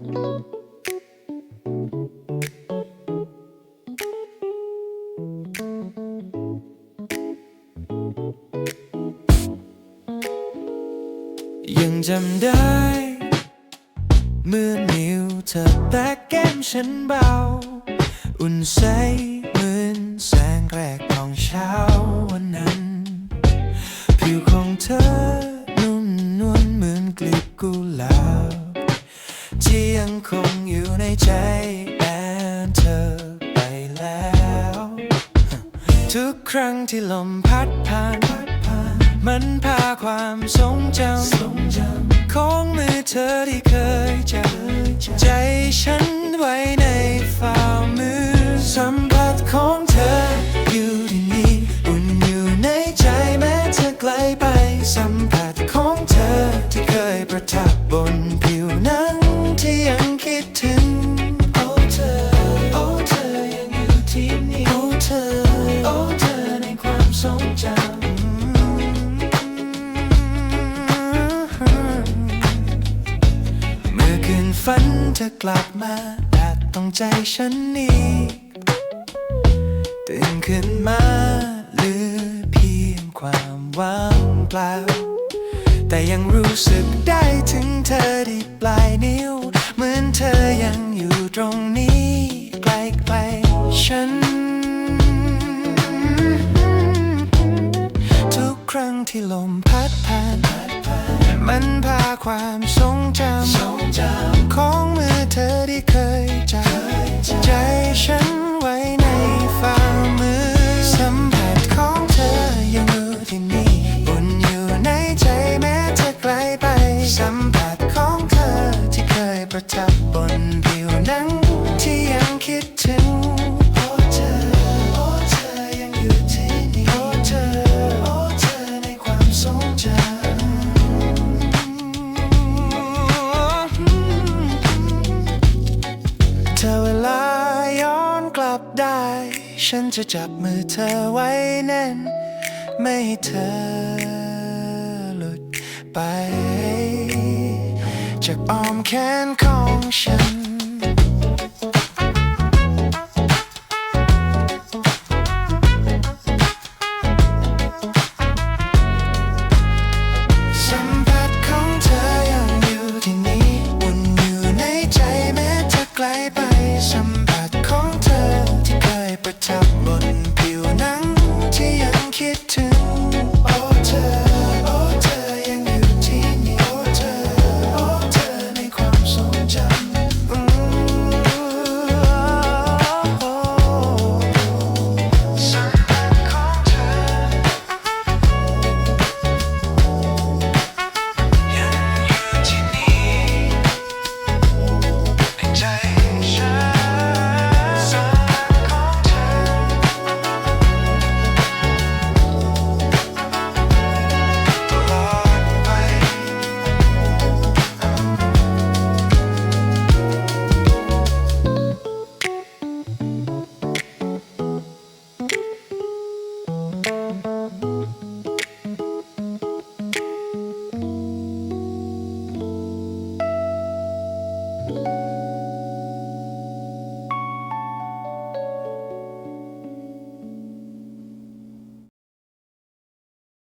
ยังจำได้ เมื่อนิ้วเธอแตะแก้มฉันเบา อุ่นใสเหมือนแสงแรกของเช้า ยังคงอยู่ในใจแอนเธอไปแล้ว ทุกครั้งที่ลมพัดผ่านมันพาความทรงจำของมือเธอที่เคยจับใจฉันไว้ในฝ่ามือสัมผัสของเธออยู่ที่นี่อุ่นอยู่ในใจแม้เธอไกลไปสัมผัสของเธอที่เคยประทับบนผิว ฝันเธอกลับมาแต่ต้องใจฉันอีกตื่นขึ้นมาเหลือเพียงความว่างเปล่า แต่ยังรู้สึกได้ถึงเธอที่ปลายนิ้ว เหมือนเธอยังอยู่ตรงนี้ใกล้ๆฉัน ทุกครั้งที่ลมพัดผ่าน มันพาความทรงจำของมือเธอที่เคยจับใจฉันไว้ในฝ่ามือ สัมผัสของเธอยังอยู่ที่นี่อุ่นอยู่ในใจแม้เธอไกลไป สัมผัสของเธอที่เคยประทับ บได้ ฉันจะจับมือเธอไว้แน่น ไม่ให้เธอหลุดไป จากอ้อมแขนของฉัน